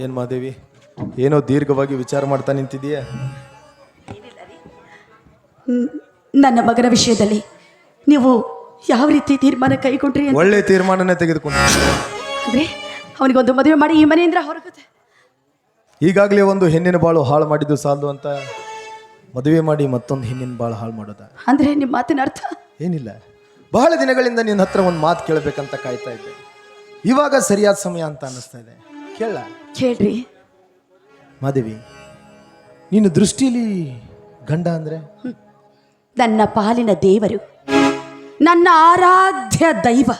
ಏನ್ ಮಾದೇವಿ? ಏನೋ ದೀರ್ಘವಾಗಿ ವಿಚಾರ ಮಾಡ್ತಾ ನಿಂತಿದೀಯ ನನ್ನ ಮಗನ ವಿಷಯದಲ್ಲಿ ನೀವು ಯಾವ ರೀತಿ ತೀರ್ಮಾನ ಕೈಗೊಂಡ್ರಿ ಅಂತ? ಒಳ್ಳೆ ತೀರ್ಮಾನನೇ ತೆಗೆದುಕೊಂಡು ಅಂದ್ರೆ ಅವನಿಗೊಂದು ಮದುವೆ ಮಾಡಿ ಈ ಮನೆಯಿಂದ ಹೊರಗುತ್ತೆ. ಈಗಾಗಲೇ ಒಂದು ಹೆಣ್ಣಿನ ಬಾಳು ಹಾಳು ಮಾಡಿದ್ದು ಸಾಲದು ಅಂತ ಮದುವೆ ಮಾಡಿ ಮತ್ತೊಂದು ಹೆಣ್ಣಿನ ಬಾಳು ಹಾಳು ಮಾಡೋದ? ಅಂದ್ರೆ ನಿಮ್ಮ ಮಾತಿನ ಅರ್ಥ? ಏನಿಲ್ಲ. ಬಹಳ ದಿನಗಳಿಂದ ನಿನ್ನ ಹತ್ರ ಒಂದು ಮಾತು ಕೇಳಬೇಕಂತ ಕಾಯ್ತಾ ಇದ್ದೆ. ಇವಾಗ ಸರಿಯಾದ ಸಮಯ ಅಂತ ಅನ್ನಿಸ್ತಾ ಇದೆ. ಕೇಳ. ಕೇಳ್ರಿ. ಮಾದೇವಿ ನಿನ್ನ ದೃಷ್ಟಿಲಿ ಗಂಡ ಅಂದ್ರೆ? ನನ್ನ ಪಾಲಿನ ದೇವರು ನನ್ನ ಆರಾಧ್ಯ ದೈವ.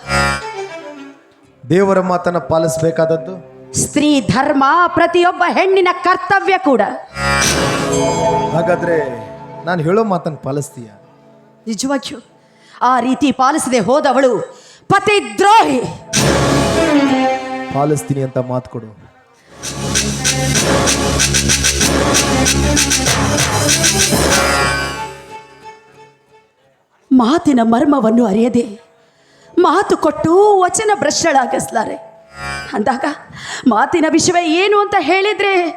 ದೇವರ ಮಾತನ್ನ ಪಾಲಿಸಬೇಕಾದದ್ದು? ಸ್ತ್ರೀ ಧರ್ಮ ಪ್ರತಿಯೊಬ್ಬ ಹೆಣ್ಣಿನ ಕರ್ತವ್ಯ ಕೂಡ. ಹಾಗಾದ್ರೆ ನಾನು ಹೇಳೋ ಮಾತನ್ನು ಪಾಲಿಸ್ತೀಯ? ನಿಜವಾಗಿಯೂ ಆ ರೀತಿ ಪಾಲಿಸದೆ ಹೋದವಳು ಪತಿದ್ರೋಹಿ. ಪಾಲಿಸ್ತೀನಿ ಅಂತ ಮಾತು ಕೊಡು. ಮಾತಿನ ಮರ್ಮವನ್ನು ಅರಿಯದೆ ಮಾತು ಕೊಟ್ಟು ವಚನ ಭ್ರಷ್ಟಳಾಗಿಸ್ಲಾರೆ. ಅಂದಾಗ ಮಾತಿನ ವಿಷಯ ಏನು ಅಂತ ಹೇಳಿದ್ರೆ?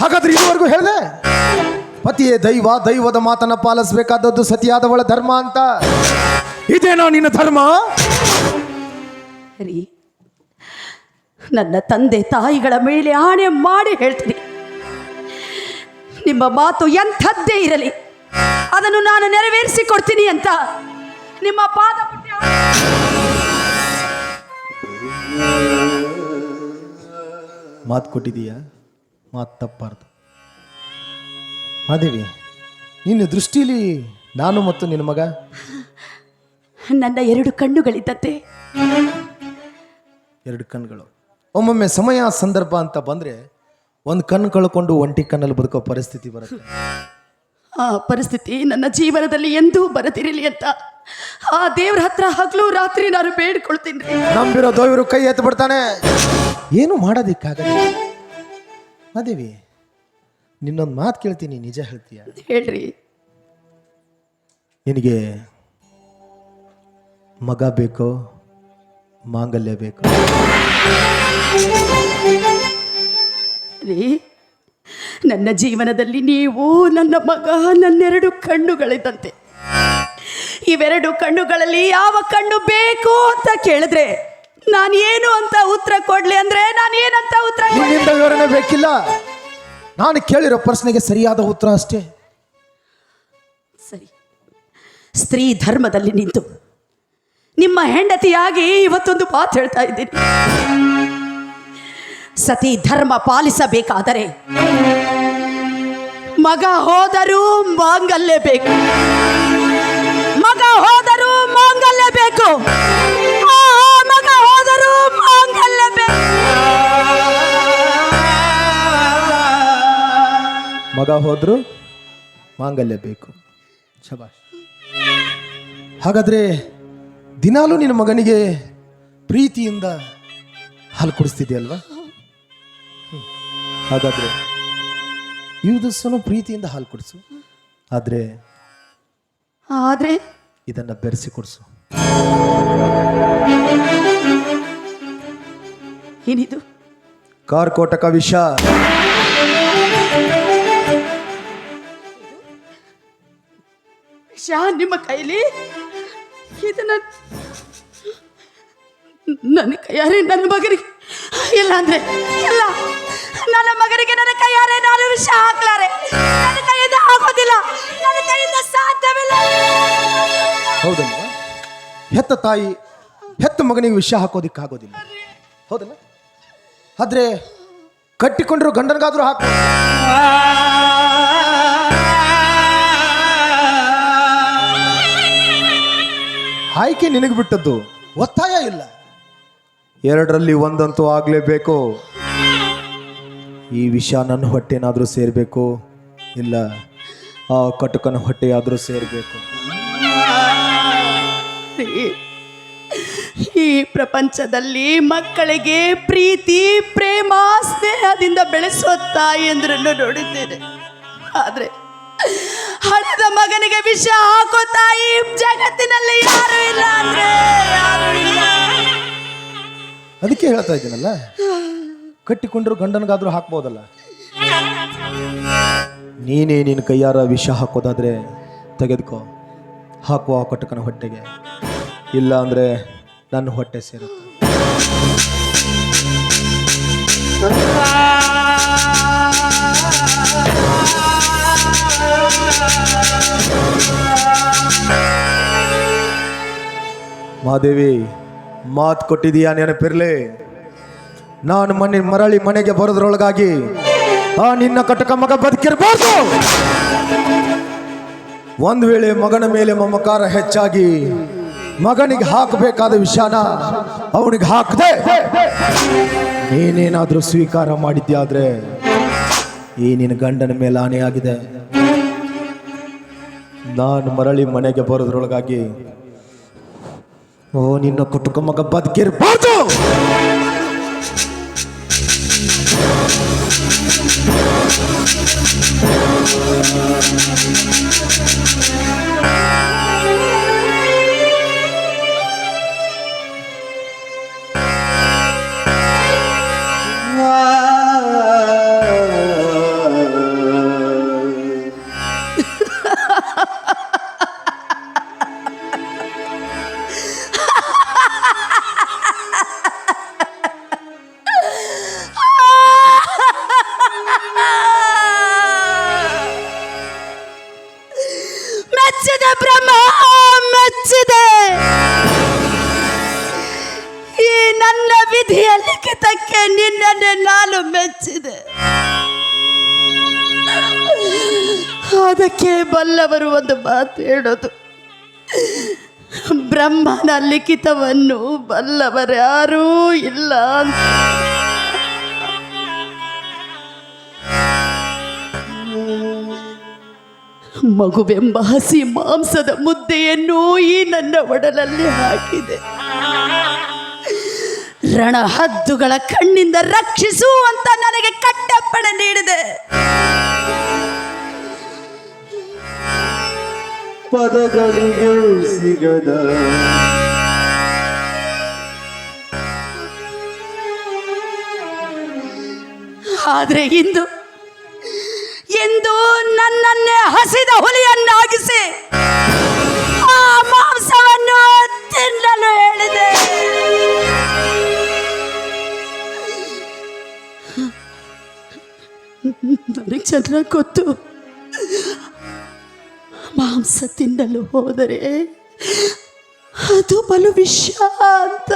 ಹಾಗಾದ್ರೆ ಇದುವರೆಗೂ ಹೇಳಿದೆ? ಪತಿಯೇ ದೈವ ದೈವದ ಮಾತನ್ನ ಪಾಲಿಸಬೇಕಾದದ್ದು ಸತಿಯಾದವಳ ಧರ್ಮ ಅಂತ. ಇದೇನೋ ನಿನ್ನ ಧರ್ಮ? ರೀ ನನ್ನ ತಂದೆ ತಾಯಿಗಳ ಮೇಲೆ ಆಣೆ ಮಾಡಿ ಹೇಳ್ತೀನಿ. ನಿಮ್ಮ ಮಾತು ಎಂಥದ್ದೇ ಇರಲಿ. ಅದನ್ನು ನಾನು ನೆರವೇರಿಸಿ ಕೊಡ್ತೀನಿ ಅಂತ ನಿಮ್ಮ ಪಾದ ಮಾತು ಕೊಟ್ಟಿದೀಯ? ಮಾತು ತಪ್ಪಾರ್ದು. ಮಾದೇವಿ ನಿನ್ನ ದೃಷ್ಟಿಲಿ ನಾನು ಮತ್ತು ನಿನ್ನ ಮಗ? ನನ್ನ ಎರಡು ಕಣ್ಣುಗಳಿದ್ದಂತೆ. ಎರಡು ಕಣ್ಗಳು. ಒಮ್ಮೊಮ್ಮೆ ಸಮಯ ಸಂದರ್ಭ ಅಂತ ಬಂದ್ರೆ ಒಂದು ಕಣ್ಣು ಕಳ್ಕೊಂಡು ಒಂಟಿ ಕಣ್ಣಲ್ಲಿ ಬದುಕೋ ಪರಿಸ್ಥಿತಿ ಬರುತ್ತೆ. ಆ ಪರಿಸ್ಥಿತಿ ನನ್ನ ಜೀವನದಲ್ಲಿ ಎಂದೂ ಬರದಿರಲಿ ಅಂತ. ಆ ದೇವ್ರ ಹತ್ರ ಹಗಲು ರಾತ್ರಿ ನಾನು ಬೇಡ್ಕೊಳ್ತೀನಿ. ರೀ. ನಂಬಿರೋ ದೇವರು ಕೈ ಎತ್ತು ಬಿಡ್ತಾನೆ. ಏನು ಮಾಡೋದಿಕ್ಕಾಗಲ್ಲ. ಮಾದೇವಿ ನಿನ್ನೊಂದು ಮಾತು ಕೇಳ್ತೀನಿ ನಿಜ ಹೇಳ್ತೀಯ? ಹೇಳ್ರಿ. ನಿನಗೆ ಮಗ ಬೇಕೋ? ಮಾಂಗಲ್ಯ ಬೇಕು. ರೀ ನನ್ನ ಜೀವನದಲ್ಲಿ ನೀವು ನನ್ನ ಮಗ ನನ್ನೆರಡು ಕಣ್ಣುಗಳಿದ್ದಂತೆ ಇವೆರಡು ಕಣ್ಣುಗಳಲ್ಲಿ ಯಾವ ಕಣ್ಣು ಬೇಕು ಅಂತ ಕೇಳಿದ್ರೆ ನಾನು ಏನು ಅಂತ ಉತ್ತರ ಕೊಡ್ಲಿ ಅಂದ್ರೆ ನಾನು ಏನಂತ ಉತ್ತರ ಕೊಡ್ಲಿ? ನಿನ್ನಿಂದ ವಿವರಣೆ ಬೇಕಿಲ್ಲ. ನಾನು ಕೇಳಿರೋ ಪ್ರಶ್ನೆಗೆ ಸರಿಯಾದ ಉತ್ತರ ಅಷ್ಟೇ. ಸರಿ. ಸ್ತ್ರೀ ಧರ್ಮದಲ್ಲಿ ನಿಂತು ನಿಮ್ಮ ಹೆಂಡತಿಯಾಗಿ ಇವತ್ತೊಂದು ಮಾತು ಹೇಳ್ತಾ ಇದ್ದೀನಿ. ಸತಿ ಧರ್ಮ ಪಾಲಿಸಬೇಕಾದರೆ ಮಗ ಹೋದರೂ ಮಾಂಗಲ್ಯ ಬೇಕು. ಮಗ ಹೋದರೂ ಮಾಂಗಲ್ಯ ಬೇಕು. ಮಗ ಹೋದರೂ ಮಾಂಗಲ್ಯ ಬೇಕು. ಮಗ ಮಾಂಗಲ್ಯ ಬೇಕು. ಹಾಗಾದ್ರೆ ದಿನಾಲೂ ನಿನ್ನ ಮಗನಿಗೆ ಪ್ರೀತಿಯಿಂದ ಹಾಲು ಕುಡಿಸ್ತಿದ್ಯಲ್ವಾ. ಹಾಗಾದ್ರೆ ಈ ದಿವಸನೂ ಪ್ರೀತಿಯಿಂದ ಹಾಲು ಕುಡಿಸು. ಆದರೆ ಆದ್ರೆ ಇದನ್ನು ಬೆರೆಸಿ ಕೊಡಿಸು. ಏನಿದು? ಕಾರ್ಕೋಟಕ ವಿಷ. ವಿಷ ನಿಮ್ಮ ಕೈಲಿ? ಇದನ್ನ ನನ್ನ ಕೈಯಾರೆ ನನ್ನ ಮಗನಿಗೆ. ಇಲ್ಲ ಅಂದ್ರೆ ಇಲ್ಲ. ನನ್ನ ಮಗನಿಗೆ ನನ್ನ ಕೈಯಾರೆ ನಾನು ವಿಷ ಹಾಕ್ಲಾರೆ. ನನ್ನ ಕೈಯಿಂದ ಹಾಕೋದಿಲ್ಲ ನನ್ನ ಕೈಯಿಂದ ಸಾಧ್ಯವಿಲ್ಲ. ಹೌದಲ್ಲ ಹೆತ್ತ ತಾಯಿ, ಹೆತ್ತ ಮಗನಿಗೆ ವಿಷ ಹಾಕೋದಿಕ್ಕಾಗೋದಿಲ್ಲ. ಹೌದಲ್ಲ? ಆದ್ರೆ ಕಟ್ಟಿಕೊಂಡ್ರು ಗಂಡನಿಗಾದ್ರೂ ಹಾಕು ಆಯ್ಕೆ ನಿನಗೆ ಬಿಟ್ಟದ್ದು ಒತ್ತಾಯ ಇಲ್ಲ. ಎರಡರಲ್ಲಿ ಒಂದಂತೂ ಆಗಲೇಬೇಕು. ಈ ವಿಷ ನನ್ನ ಹೊಟ್ಟೆನಾದ್ರೂ ಸೇರಬೇಕು. ಇಲ್ಲ, ಆ ಕಟಕನ ಹೊಟ್ಟೆಯಾದರೂ ಸೇರಬೇಕು. ಈ ಪ್ರಪಂಚದಲ್ಲಿ ಮಕ್ಕಳಿಗೆ ಪ್ರೀತಿ, ಪ್ರೇಮ, ಸ್ನೇಹದಿಂದ ಬೆಳೆಸುವ ತಾಯಿಯಂದ್ರನ್ನು ನೋಡಿದ್ದೇನೆ. ಆದ್ರೆ ಹಣದ ಮಗನಿಗೆ ವಿಷ ಹಾಕೋ ತಾಯಿ ಜಗತ್ತಿನಲ್ಲಿ ಯಾರು ಇಲ್ಲ ಅಂದ್ರೆ ಯಾರು ಇಲ್ಲ. ಅದಕ್ಕೆ ಹೇಳ್ತಾ ಇದ್ದೀನಲ್ಲ? ಕಟ್ಟಿಕೊಂಡ್ರು ಗಂಡನಿಗಾದ್ರೂ ಹಾಕ್ಬೋದಲ್ಲ? ನೀನೇ ನಿನ್ನ ಕೈಯಾರ ವಿಷ ಹಾಕೋದಾದ್ರೆ ತೆಗೆದುಕೋ. ಹಾಕುವ ಆ ಕಟಕನ ಹೊಟ್ಟೆಗೆ. ಇಲ್ಲ ಅಂದರೆ ನನ್ನ ಹೊಟ್ಟೆ ಸೇರುತ್ತೆ. ಮಾದೇವಿ, ಮಾತು ಕೊಟ್ಟಿದೀಯಾ ನೆನಪಿರ್ಲಿ ನಾನು ಮನೆ ಮರಳಿ ಮನೆಗೆ ಬರೋದ್ರೊಳಗಾಗಿ ಆ ನಿನ್ನ ಕಟ್ಟಕ ಮಗ ಬದುಕಿರ್ಬಾರ್ದು. ಒಂದು ವೇಳೆ ಮಗನ ಮೇಲೆ ಮಮಕಾರ ಹೆಚ್ಚಾಗಿ ಮಗನಿಗೆ ಹಾಕಬೇಕಾದ ವಿಷಾನ ಅವನಿಗೆ ಹಾಕದೆ ಏನೇನಾದರೂ ಸ್ವೀಕಾರ ಮಾಡಿದ್ಯಾದ್ರೆ ಈ ನಿನ್ನ ಗಂಡನ ಮೇಲೆ ಆನೆಯಾಗಿದೆ. ನಾನು ಮರಳಿ ಮನೆಗೆ ಬರೋದ್ರೊಳಗಾಗಿ ಓ ನಿನ್ನ ಕುಟುಂಬ ಬದುಕಿರ್ಬಾರ್ದು ಮೆಚ್ಚಿದೆ ಅದಕ್ಕೆ ಬಲ್ಲವರು ಒಂದು ಮಾತು ಹೇಳೋದು? ಬ್ರಹ್ಮನ ಲಿಖಿತವನ್ನು ಬಲ್ಲವರ್ಯಾರೂ ಇಲ್ಲ ಮಗುವೆಂಬ ಹಸಿ ಮಾಂಸದ ಮುದ್ದೆಯನ್ನು ಈ ನನ್ನ ಒಡಲಲ್ಲಿ ಹಾಕಿದೆ. ರಣಹದ್ದುಗಳ ಕಣ್ಣಿಂದ ರಕ್ಷಿಸು ಅಂತ ನನಗೆ ಕಟ್ಟಪ್ಪಣೆ ನೀಡಿದೆ. ಪದಗಳಿಗೆ ಸಿಗದ. ಆದರೆ ಇಂದು ಎಂದು ನನ್ನನ್ನೇ ಹಸಿದ ಹುಲಿಯನ್ನಾಗಿಸಿ ಆ ಮಾಂಸವನ್ನು ತಿನ್ನಲು ಹೇಳಿದೆ. ನನಗೆ ಚೆನ್ನಾಗಿ ಗೊತ್ತು. ಮಾಂಸ ತಿನ್ನಲು ಹೋದರೆ ಅದು ಬಲು ವಿಷ ಅಂತ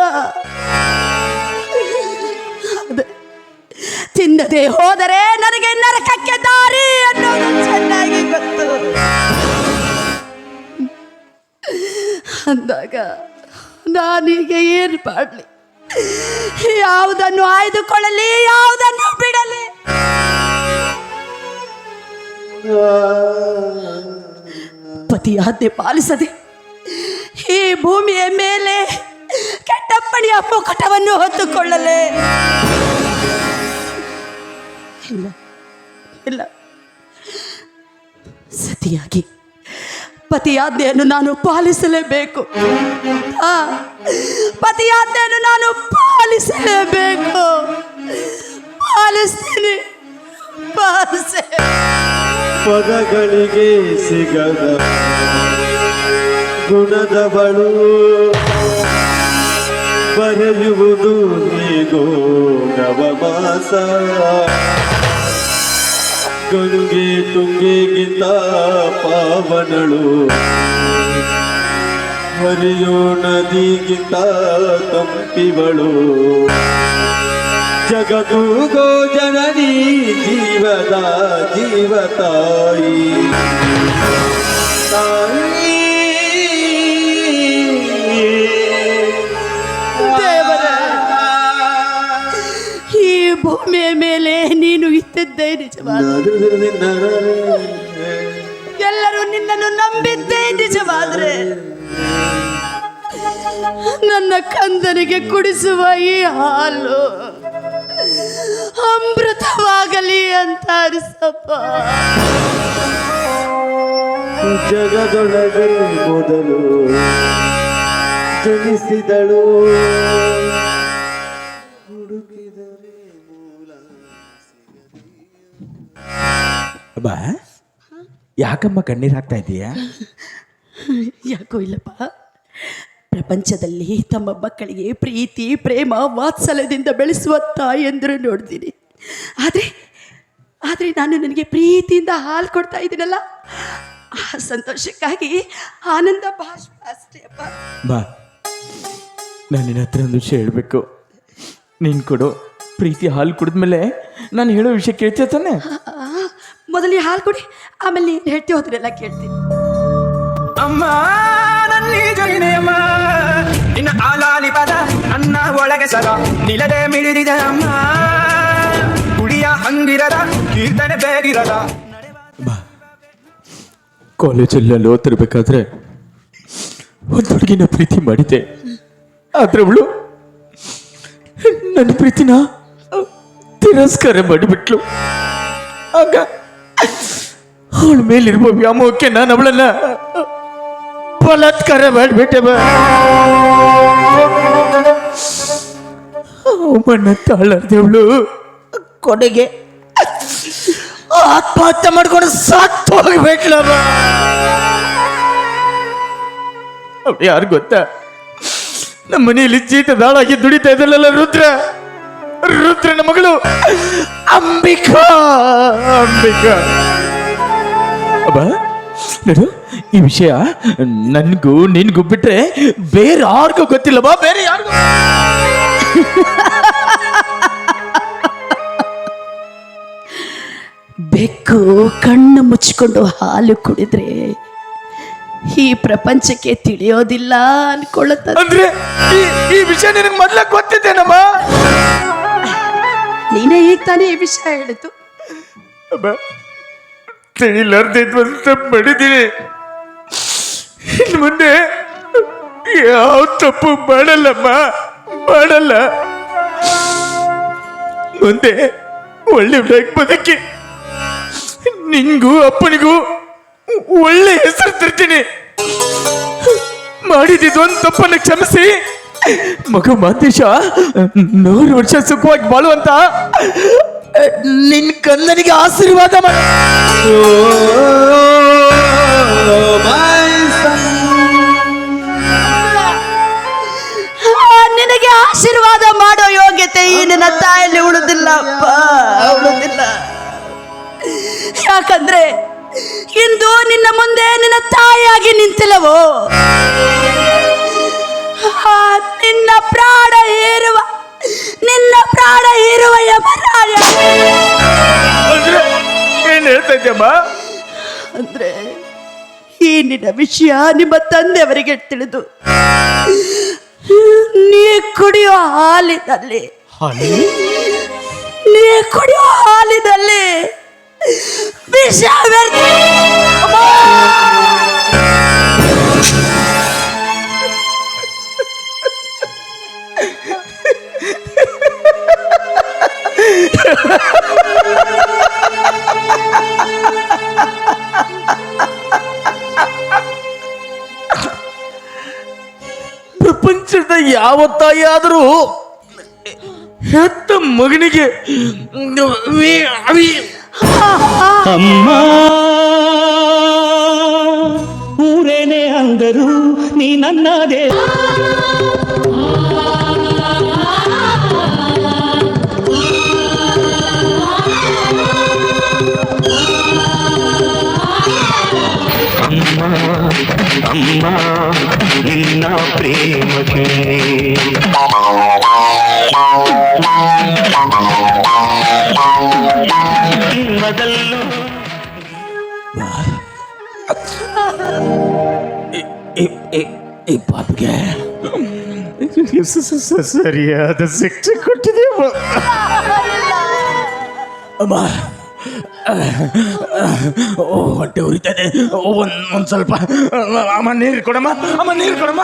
ತಿನ್ನದೆ ಹೋದರೆ ನನಗೆ ನರಕಕ್ಕೆ ದಾರಿ ಅನ್ನೋದು ಚೆನ್ನಾಗಿ ಗೊತ್ತು. ಅಂದಾಗ ನಾನೀಗ ಏನು ಮಾಡಲಿ ಯಾವುದನ್ನು ಆಯ್ದುಕೊಳ್ಳಲಿ, ಯಾವುದನ್ನು ಬಿಡಲಿ. ಪತಿ ಆಜ್ಞೆ ಪಾಲಿಸದೆ ಈ ಭೂಮಿಯ ಮೇಲೆ ಕೆಟ್ಟಪ್ಪಣಿಯ ಮುಕಟವನ್ನು ಹೊತ್ತುಕೊಳ್ಳಲೆ ಇಲ್ಲ. ಇಲ್ಲ. ಸತಿಯಾಗಿ ಪತಿಯಾಜ್ಞೆಯನ್ನು ನಾನು ಪಾಲಿಸಲೇಬೇಕು. ಆ, ಪತಿಯಾಜ್ಞೆಯನ್ನು ನಾನು ಪಾಲಿಸಲೇಬೇಕು. ಪಾಲಿಸ್ತೀನಿ. ಪಾಲಿಸೇ ಪದಗಳಿಗೆ ಸಿಗದ ಗುಣದವಳು. ಬರೆಯುವುದು ನೀಗೋ ನವಮಾಸ ಗಂಗೆ ತುಂಗೆಗಿಂತ ಪಾವನಳು. ಹರಿಯೋ ನದಿಗಿಂತ ತಂಪಿವಳು. ಜಗದುಗೋ ಜನನಿ ಜೀವದ ಜೀವ ತಾಯಿ, ದೇವರ ಈ ಭೂಮಿಯ ಮೇಲೆ ನೀನು ಇತ್ತಿದ್ದೇ ನಿಜವಾದ. ಎಲ್ಲರೂ ನಿನ್ನನ್ನು ನಂಬಿದ್ದೇ ನಿಜವಾದ್ರೆ. ನನ್ನ ಕಂದನಿಗೆ ಕುಡಿಸುವ ಈ ಹಾಲು ಅಮೃತವಾಗಲಿ ಅಂತ ಅರಿಸಪ್ಪ. ಜಗದೊಳಗೆ ಮೊದಲು ಜನಿಸಿದಳು. ಹುಡುಕಿದರೆ ಮೂಲ ಅಬ್ಬ ಯಾಕಮ್ಮ ಕಣ್ಣೀರು ಹಾಕ್ತಾ ಯಾಕೋ ಇಲ್ಲಪ್ಪ. ಪ್ರಪಂಚದಲ್ಲಿ ತಮ್ಮ ಮಕ್ಕಳಿಗೆ ಪ್ರೀತಿ ಪ್ರೇಮ ವಾತ್ಸಲ್ಯದಿಂದ ಬೆಳೆಸುವ ತಾಯಿಯಂದರು ನೋಡ್ತೀನಿ. ಆದರೆ ಆದರೆ ನಾನು ನನಗೆ ಪ್ರೀತಿಯಿಂದ ಹಾಲು ಕೊಡ್ತಾ ಇದ್ದೀನಲ್ಲ? ಆ ಸಂತೋಷಕ್ಕಾಗಿ ಆನಂದ ಭಾಷೆ ಅಷ್ಟೇ ಅಪ್ಪ. ಬಾ. ನಾನು ನಿನ್ನ ಹತ್ರ ಒಂದು ವಿಷಯ ಹೇಳಬೇಕು. ನೀನು ಕೊಡು ಪ್ರೀತಿ ಹಾಲು ಕುಡಿದ್ಮೇಲೆ ನಾನು ಹೇಳೋ ವಿಷಯ ಕೇಳ್ತೀಯ ತಾನೆ? ಮೊದಲಿಗೆ ಹಾಲು ಕೊಡಿ ಆಮೇಲೆ ನೀನು ಹೇಳ್ತಿ ಹೋದ್ರೆಲ್ಲ ಕೇಳ್ತೀನಿ. ಅಮ್ಮ ನನ್ನ ಅಮ್ಮ? ನಿನ್ನ ಆಲಾಲಿ ಪದ ನನ್ನ ಒಳಗೆ ಸದ ನಿಲದೆ ಮಿಡಿದಿದೆ ಅಮ್ಮ. ಗುಡಿಯ ಹಂಗಿರದ, ಕೀರ್ತನೆ ಬೇಗಿರದ. ಕಾಲೇಜಲ್ಲಿ ಓದ್ತಿರ್ಬೇಕಾದ್ರೆ ಒಂದು ಹುಡುಗಿನ ಪ್ರೀತಿ ಮಾಡಿದೆ ಆದ್ರೆ ಅವಳು ನನ್ನ ಪ್ರೀತಿನ ತಿರಸ್ಕಾರ ಮಾಡಿಬಿಟ್ಲು. ಆಗ ಅವಳ ಮೇಲಿರುವ ವ್ಯಾಮೋಹಕ್ಕೆ ನಾನು ಅವಳನ್ನ ಬಲಾತ್ಕಾರ ಮಾಡಿಬಿಟ್ಟೆ ಮಣ್ಣ ತಾಳರ್ದವಳು. ಕೊನೆಗೆ ಆತ್ಮಹತ್ಯೆ ಮಾಡ್ಕೊಂಡು ಸತ್ತು ಹೋಗ್ಬೇಕಲ್ಲ ಯಾರು ಗೊತ್ತಾ? ನಮ್ಮ ಮನೆಯಲ್ಲಿ ಜೀತದಾಳಾಗಿ ದುಡಿತಾ ಇದ್ದಲ್ಲ ರುದ್ರ? ರುದ್ರನ ಮಗಳು ಅಂಬಿಕಾ ಅಂಬಿಕಾ. ಅಬ್ಬ ನೋಡು ಈ ವಿಷಯ ನನ್ಗೂ ನಿನ್ಗೂ ಬಿಟ್ರೆ ಬೇರೆ ಯಾರಿಗೂ ಗೊತ್ತಿಲ್ಲ ಬಾ ಬೇರೆ ಯಾರಿಗೂ? ಬೆಕ್ಕು ಕಣ್ಣು ಮುಚ್ಚಿಕೊಂಡು ಹಾಲು ಕುಡಿದ್ರೆ ಈ ಪ್ರಪಂಚಕ್ಕೆ ತಿಳಿಯೋದಿಲ್ಲ ಅನ್ಕೊಳ್ಳುತ್ತ ಅಂದ್ರೆ ಈ- ವಿಷಯ ನಿನಗೆ ಮೊದಲ ಗೊತ್ತಿದ್ದೇನಮ್ಮ? ನೀನೇ ಈಗ ತಾನೇ ಈ ವಿಷಯ ಹೇಳಿತು ಅಬ್ಬ ತಿಳಿಲಾರ್ದಿದ್ ಒಂದು ತಪ್ಪು ಮಾಡಿದ್ದೀನಿ ಇನ್ನು ಮುಂದೆ ಯಾವ ತಪ್ಪು ಮಾಡಲ್ಲಮ್ಮ, ಮಾಡಲ್ಲ. ಮುಂದೆ ಒಳ್ಳೆ ಬದುಕಿ, ನಿಂಗೂ ಅಪ್ಪನಿಗೂ ಒಳ್ಳೆ ಹೆಸರು ತರ್ತೀನಿ. ಮಾಡಿದ್ದು ತಪ್ಪನ್ನು ಕ್ಷಮಿಸಿ. ಮಗು ಮಾತೇಶ, ನೂರು ವರ್ಷ ಸುಖವಾಗಿ ಬಾಳುವಂತ, ನಿನ್ ಕಂದನಿಗೆ ಆಶೀರ್ವಾದ ಮಾಡ. ಆಶೀರ್ವಾದ ಮಾಡೋ ಯೋಗ್ಯತೆ ಈ ನಿನ್ನ ತಾಯಲ್ಲಿ ಉಳಿದಿಲ್ಲ ಅಪ್ಪ ಉಳಿದಿಲ್ಲ. ಯಾಕಂದ್ರೆ ಇಂದು ನಿನ್ನ ಮುಂದೆ ನಿನ್ನ ತಾಯಿಯಾಗಿ ನಿಂತಿಲ್ಲವೋ? ನಿನ್ನ ಪ್ರಾಣ ಏರುವ ನಿನ್ನ ಪ್ರಾಣ ಏರುವ ಯಮರಾಯ. ಏನ್ ಅಂದ್ರೆ ಈ ನಿನ್ನ ವಿಷಯ ನಿಮ್ಮ ತಂದೆಯವರಿಗೆ ತಿಳಿದು ನೀ ಕುಡಿಯೋ ಹಾಲಿನಲ್ಲಿ. ನೀ ಕುಡಿಯೋ ಹಾಲಿನಲ್ಲಿ ವಿಷ ಬೆರ್ತಿ- ಅಮ್ಮ! ತಾಯಿ ಆದರೂ ಹೆತ್ತ ಮಗನಿಗೆ ಅಮ್ಮ ಊರೇನೆ ಅಂದರು ನೀ ನನ್ನದೇ ಅಮ್ಮ ಅಮ್ಮ ನಿನ್ನ ಪ್ರೇಮಕ್ಕೆ ಜನ್ಮದಲ್ಲೂ ಈ- ಈ- ಈ ಪಾಪಿಗೆ ಸ- ಸ- ಸ- ಸರಿಯಾದ ಶಿಕ್ಷೆ ಕೊಟ್ಟಿದೆ ಅಮ್ಮ ಓ, ಹೊಟ್ಟೆ ಉರಿತದೆ. ಒಂದ್ ಒಂದ್ ಸ್ವಲ್ಪ. ಅಮ್ಮ, ನೀರು ಕೊಡಮ್ಮ. ಅಮ್ಮ, ನೀರು ಕೊಡಮ್ಮ.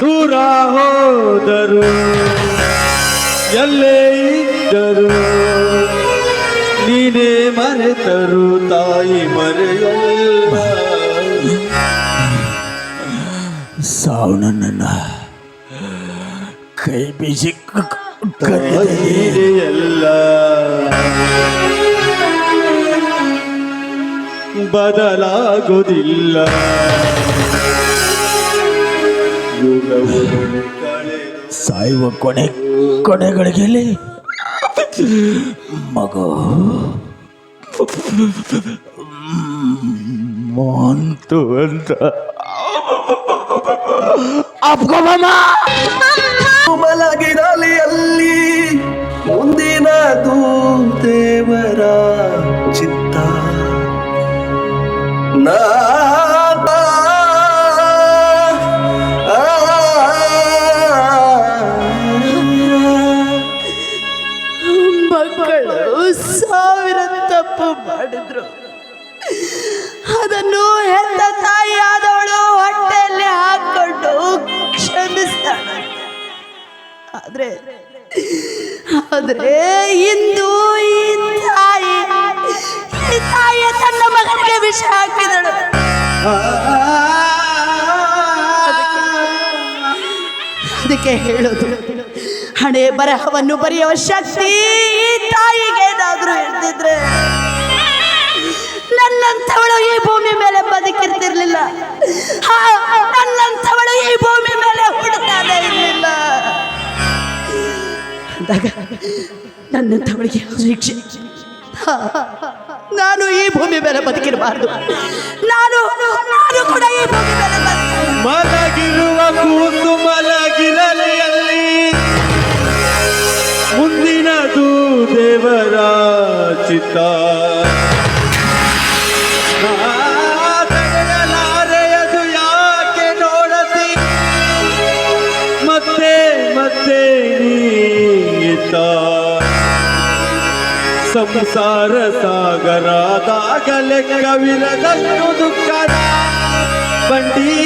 ದೂರ ಹೋದರು ಎಲ್ಲೇ ಸಾವು ನನ್ನನ್ನು ಕೈ ಬೀಸಿ ಎಲ್ಲ ಬದಲಾಗೋದಿಲ್ಲ ಸಾಯುವ ಕೊನೆ ಕೊನೆಗಳಿಗೆಲ್ಲಿ ಮಗ. ಮಂತು ಅಂತ. ಅಪ್ಕೊಬಮ್ಮ ಮಲಗಿರಲಿ ಅಲ್ಲಿ ಮುಂದಿನ ದೇವರ ಚಿತ್ತ. ನಾದ ಅದಕ್ಕೆ ಹೇಳೋದು? ಹಣೆ ಬರಹವನ್ನು ಬರೆಯುವ ಶಕ್ತಿ ತಾಯಿಗೆ ಏನಾದ್ರೂ ಇರ್ತಿದ್ರೆ ನನ್ನಂಥವಳು ಈ ಭೂಮಿ ಮೇಲೆ ಬದುಕಿರ್ತಿರ್ಲಿಲ್ಲ. ನನ್ನಂಥವಳು ಈ ಭೂಮಿ ಮೇಲೆ ಹುಡುಕಾಡೇ ಇರಲಿಲ್ಲ. ಅಂದಾಗ ನನ್ನಂಥವಳಿಗೆ ಶಿಕ್ಷೆ ನಾನು ಈ ಭೂಮಿ ಮೇಲೆ ಬದುಕಿರಬಾರ್ದು. ನಾನು ನಾನು ಕೂಡ ಈ ಭೂಮಿ ಮೇಲೆ. ಮಲಗಿರುವ ಕೂತು ಮಲಗಿರಲಿ ಅಲ್ಲಿ. ಮುಂದಿನದು ದೇವರ ಚಿತ್ತ. ತಡೆಯಲಾರೆಯದು ಯಾಕೆ ನೋಡತಿ? ಮತ್ತೆ ಮತ್ತೆ ಸಾಗರದಾಗಲೆ ಲೆಕ್ಕವಿರದಷ್ಟು ದುಃಖದ. ಬಂಡಿ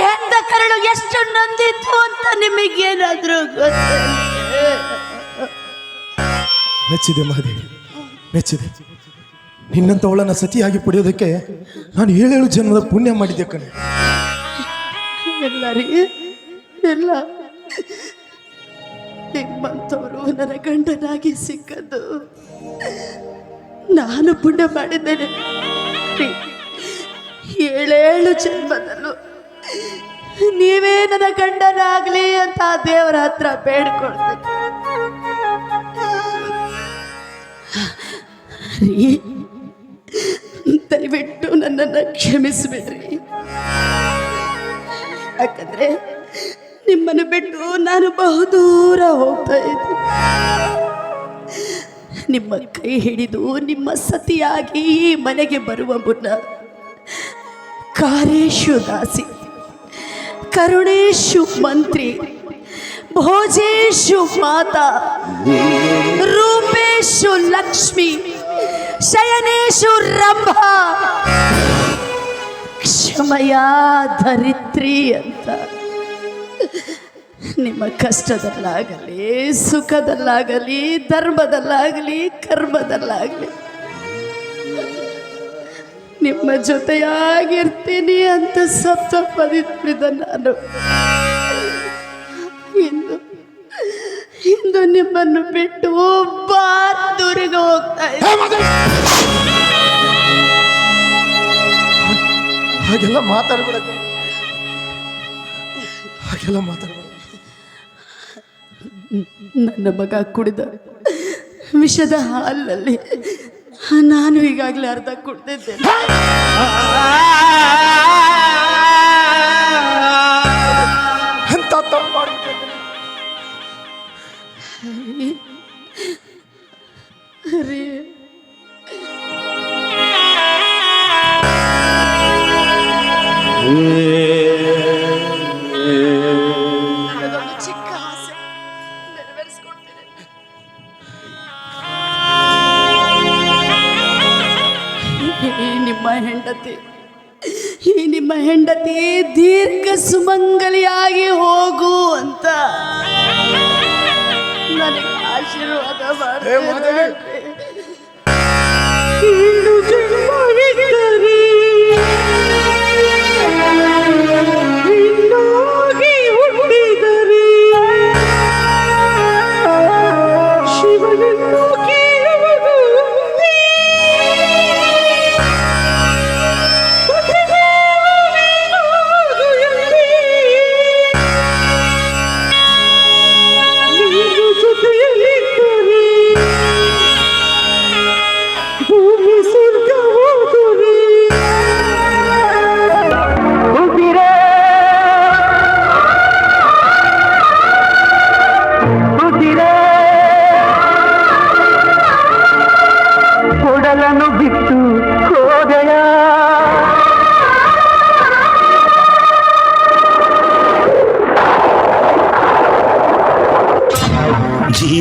ಹೆತ್ತ ಕರಳು ಎಷ್ಟು ನಂದಿತ್ತು ಅಂತ ನಿಮಗೇನಾದ್ರೂ ಮೆಚ್ಚಿದೆ ಮಹಾದೇವಿ ಮೆಚ್ಚಿದೆ. ನಿನ್ನಂಥವಳನ್ನ ಸತಿಯಾಗಿ ಪಡೆಯೋದಕ್ಕೆ ನಾನು ಏಳೇಳು ಜನ್ಮದ ಪುಣ್ಯ ಮಾಡಿದ್ದೆ ಕಣೆ. ಎಲ್ಲ ರೀ ಎಲ್ಲ. ನಿಮ್ಮಂಥವರು ನನ್ನ ಗಂಡನಾಗಿ ಸಿಕ್ಕದ್ದು ನಾನು ಪುಣ್ಯ ಮಾಡಿದ್ದೇನೆ. ಏಳೇಳು ಜನ್ಮದಲ್ಲೂ ನೀವೇ ನನ್ನ ಕಂಡನಾಗ್ಲಿ ಅಂತ ದೇವರ ಹತ್ರ ಬೇಡ್ಕೊಳ್ತೀನಿ ದಯವಿಟ್ಟು ನನ್ನನ್ನು ಕ್ಷಮಿಸ್ಬಿಡ್ರಿ. ಯಾಕಂದ್ರೆ ನಿಮ್ಮನ್ನು ಬಿಟ್ಟು ನಾನು ಬಹುದೂರ ಹೋಗ್ತಾ ಇದ್ದೆ ನಿಮ್ಮ ಕೈ ಹಿಡಿದು ನಿಮ್ಮ ಸತಿಯಾಗಿ ಮನೆಗೆ ಬರುವ ಮುನ್ನ ಕಾರೇಶು ದಾಸಿ ಕರುಣೇಶು ಮಂತ್ರಿ, ಭೋಜೇಶು ಮಾತಾ, ರೂಪೇಶು ಲಕ್ಷ್ಮಿ, ಶಯನೇಶು ರಂಭ. ಕ್ಷಮಯ ಧರಿತ್ರಿ ಅಂತ. ನಿಮ್ಮ ಕಷ್ಟದಲ್ಲಾಗಲಿ, ಸುಖದಲ್ಲಾಗಲಿ, ಧರ್ಮದಲ್ಲಾಗಲಿ, ಕರ್ಮದಲ್ಲಾಗಲಿ ನಿಮ್ಮ ಜೊತೆಯಾಗಿರ್ತೀನಿ ಅಂತ ಸಪ್ತ ಪದಿತ್ರಿದ ನಾನು. ಇಂದು ಇಂದು ನಿಮ್ಮನ್ನು ಬಿಟ್ಟು ಬಾರದೂರಿಗೆ ಹೋಗ್ತಾ ಇದ್ದೀನಿ ಹಾಗೆಲ್ಲ ಮಾತಾಡ್ಬೇಡ ಹಾಗೆಲ್ಲ ಮಾತಾಡ್ಬೇಡ ನನ್ನ ಮಗ ಕುಡಿದ ವಿಷದ ಹಾಲಲ್ಲಿ ನಾನು ಈಗಾಗಲೇ ಅರ್ಧ ಅಂತ ತಪ್ಪು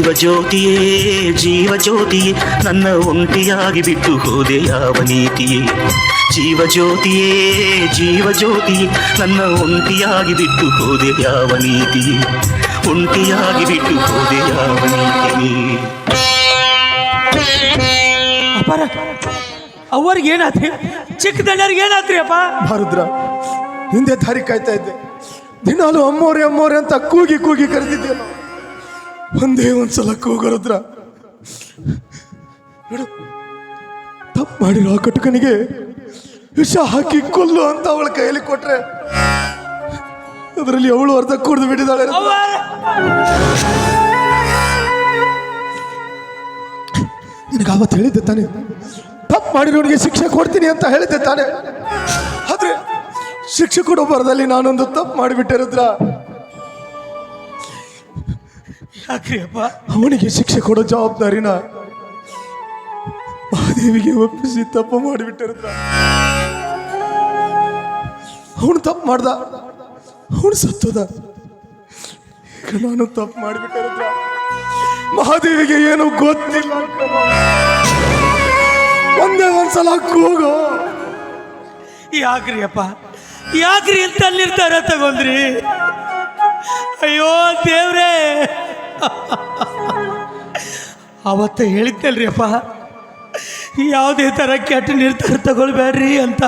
ಜೀವ ಜ್ಯೋತಿಯೇ ಜೀವ ಜ್ಯೋತಿಯೇ ನನ್ನ ಒಂಟಿಯಾಗಿ ಬಿಟ್ಟು ಹೋದೆ ಯಾವ ನೀತಿಯೇ? ಜೀವ ಜ್ಯೋತಿಯೇ ಜೀವ ಜ್ಯೋತಿಯೇ ನನ್ನ ಒಂಟಿಯಾಗಿ ಬಿಟ್ಟು ಹೋದೆ ಯಾವ ನೀತಿಯೇ? ಒಂಟಿಯಾಗಿ ಬಿಟ್ಟು ಹೋದೆ ಯಾವ ನೀತಿಯೇ? ಅಪಾರ ಅವ್ರಿಗೆ ಏನಾತ್ರಿ? ಚಿಕ್ಕ ದಣ್ಣರಿಗೆ ಏನಾತ್ರಿ ಅಪ್ಪ? ಭಾರದ್ರ ಹಿಂದೆ ದಾರಿ ಕಾಯ್ತಾ ಇದ್ದೆ. ದಿನಾಲು ಅಮ್ಮೋರೆ ಅಮ್ಮೋರೆ ಅಂತ ಕೂಗಿ ಕೂಗಿ ಕರೆದಿದ್ದೆ. ಒಂದೇ ಒಂದ್ಸಲ ಕೂಗರುದ್ರ ತಪ್ಪು ಮಾಡಿರೋ ಆ ಕಟುಕನಿಗೆ ವಿಷ ಹಾಕಿ ಕೊಲ್ಲು ಅಂತ ಅವಳ ಕೈಯಲ್ಲಿ ಕೊಟ್ರೆ ಅದರಲ್ಲಿ ಅವಳು ಅರ್ಧ ಕುಡಿದು ಬಿಟ್ಟಿದ್ದಾಳೆ. ನಿನಗೆ ಅವತ್ತು ಹೇಳಿದ್ದೆ ತಾನೆ, ತಪ್ಪು ಮಾಡಿರೋನಿಗೆ ಶಿಕ್ಷೆ ಕೊಡ್ತೀನಿ ಅಂತ ಹೇಳಿದ್ದೆ ತಾನೆ. ಆದ್ರೆ ಶಿಕ್ಷೆ ಕೊಡೋ ಬರದಲ್ಲಿ ನಾನೊಂದು ತಪ್ಪು ಮಾಡಿಬಿಟ್ಟೆ ರುದ್ರ ಯಾಕ್ರಿ ಅವನಿಗೆ ಶಿಕ್ಷೆ ಕೊಡೋ ಜವಾಬ್ದಾರಿನ ಮಹಾದೇವಿಗೆ ಒಪ್ಪಿಸಿ ತಪ್ಪು ಮಾಡಿಬಿಟ್ಟಿರುತ್ತ. ಅವನು ತಪ್ಪು ಮಾಡ್ದ. ಅವನು ಸತ್ತದ. ಈಗ ನಾನು ತಪ್ಪು ಮಾಡಿಬಿಟ್ಟಿರುತ್ತ. ಮಹಾದೇವಿಗೆ ಏನು ಗೊತ್ತಿಲ್ಲ. ಒಂದೇ ಒಂದ್ಸಲ ಕೂಗು ಯಾಕ್ರಿ ಅಪ್ಪ ಯಾಕ್ರಿ ಅಂತ ಅಲ್ಲಿರ್ತಾರ ತಗೊಂಡ್ರಿ ಅಯ್ಯೋ ದೇವ್ರೇ! ಅವತ್ತ ಹೇಳಿದ್ದಲ್ರಿ ಅಪ್ಪ. ಯಾವುದೇ ಥರ ಕೆಟ್ಟ ನಿರ್ಧಾರ ತಗೊಳ್ಬೇಡ್ರಿ ಅಂತ.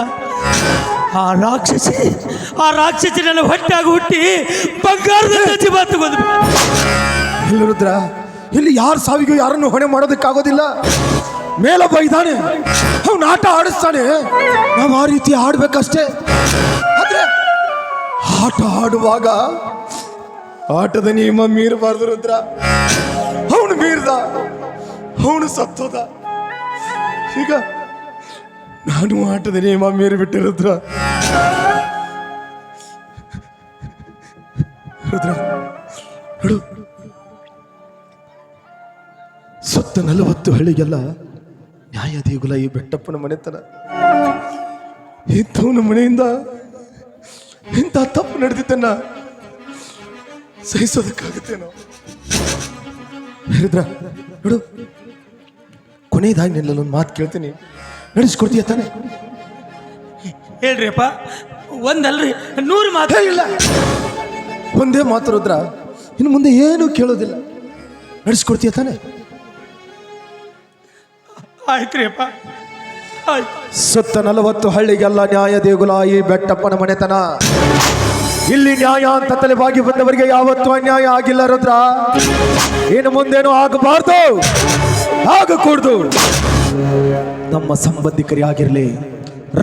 ಆ ರಾಕ್ಷಸಿ ಆ ರಾಕ್ಷಸಿ ನನ್ನ ಹೊಟ್ಟಾಗಿ ಹುಟ್ಟಿ ಬಂಗಾರದ ಜೀವ ಇಲ್ಲ ರುದ್ರ, ಇಲ್ಲಿ ಯಾರು ಸಾವಿಗೂ ಯಾರನ್ನು ಹೊಣೆ ಮಾಡೋದಕ್ಕಾಗೋದಿಲ್ಲ. ಮೇಲೊಬ್ಬ ಇದ್ದಾನೆ. ಅವನು ಆಟ ಆಡಿಸ್ತಾನೆ. ನಾವು ಆ ರೀತಿ ಆಡ್ಬೇಕಷ್ಟೇ. ಆದ್ರೆ, ಆಟ ಆಡುವಾಗ ಆಟದ ನಿಯಮ ಮೀರಬಾರ್ದು ರುದ್ರ. ಅವನು ಮೀರ್ದ, ಅವನು ಸತ್ತೋದ. ಈಗ ನಾನು ಆಟದ ನಿಯಮ ಮೀರಿಬಿಟ್ಟೆ ರುದ್ರ. ರುದ್ರ ಸುತ್ತ ನಲವತ್ತು ಹಳ್ಳಿಗೆಲ್ಲ ನ್ಯಾಯ ದೇಗುಲ ಈ ಬೆಟ್ಟಪ್ಪನ ಮನೆತನ. ಇಂಥವನ ಮನೆಯಿಂದ ಇಂಥ ತಪ್ಪು ನಡೆದಿದ್ದನ್ನ ಸಹಿಸೋದಕ್ಕಾಗುತ್ತೇನೋ? ಹರಿದ್ರ ನೋಡು. ಕೊನೆಯದಾಗಿ ನಿಲ್ಲಲ್ಲೊಂದು ಮಾತು ಕೇಳ್ತೀನಿ. ನಡೆಸ್ಕೊಡ್ತೀಯ ತಾನೆ? ಹೇಳ್ರಿಯಪ್ಪ ಒಂದಲ್ರಿ ನೂರು ಮಾತೇ. ಇಲ್ಲ. ಒಂದೇ ಮಾತು ರುದ್ರ ಇನ್ನು ಮುಂದೆ ಏನು ಕೇಳೋದಿಲ್ಲ. ನಡೆಸ್ಕೊಡ್ತೀಯ ತಾನೆ? ಆಯ್ತ್ರಿಯಪ್ಪ ಆಯ್ತು. ಸುತ್ತ ನಲವತ್ತು ಹಳ್ಳಿಗೆಲ್ಲ ನ್ಯಾಯ ದೇಗುಲ ಈ ಬೆಟ್ಟಪ್ಪನ ಮನೆತನ. ಇಲ್ಲಿ ನ್ಯಾಯ ಅಂತ ತಲೆಬಾಗಿ ಬಂದವರಿಗೆ ಯಾವತ್ತೂ ಅನ್ಯಾಯ ಆಗಿಲ್ಲ ರುದ್ರ. ಇನ್ನು ಮುಂದೇನು ಆಗಬಾರ್ದು? ಆಗಕೂಡ್ದು. ನಮ್ಮ ಸಂಬಂಧಿಕರೇ ಆಗಿರಲಿ,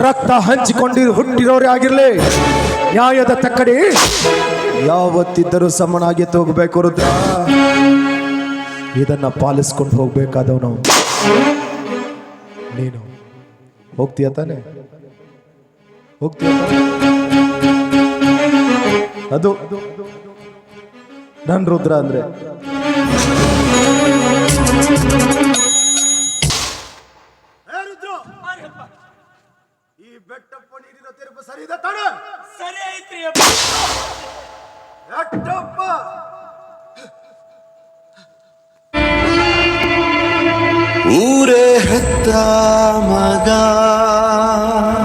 ರಕ್ತ ಹಂಚಿಕೊಂಡಿ ಹುಟ್ಟಿರೋರೇ ಆಗಿರಲಿ, ನ್ಯಾಯದ ತಕ್ಕಡಿ ಯಾವತ್ತಿದ್ದರೂ ಸಮನಾಗಿ ತೋಗಬೇಕು ರುದ್ರ. ಇದನ್ನ ಪಾಲಿಸ್ಕೊಂಡು ಹೋಗ್ಬೇಕಾದವನು ನೀನು. ಹೋಗ್ತೀಯ ತಾನೆ? ಹೋಗ್ತೀಯ? ಅದು ನನ್ ರುದ್ರ ಅಂದ್ರೆ. ಈ ಬೆಟ್ಟಪ್ಪ ನೀರಿನ ತೀರ್ಪು ಸರಿ ಇದೆ ತಾನೆ? ಸರಿ ಐತ್ರಿ ಬೆಟ್ಟಪ್ಪ ಊರೇ ಹೆತ್ತ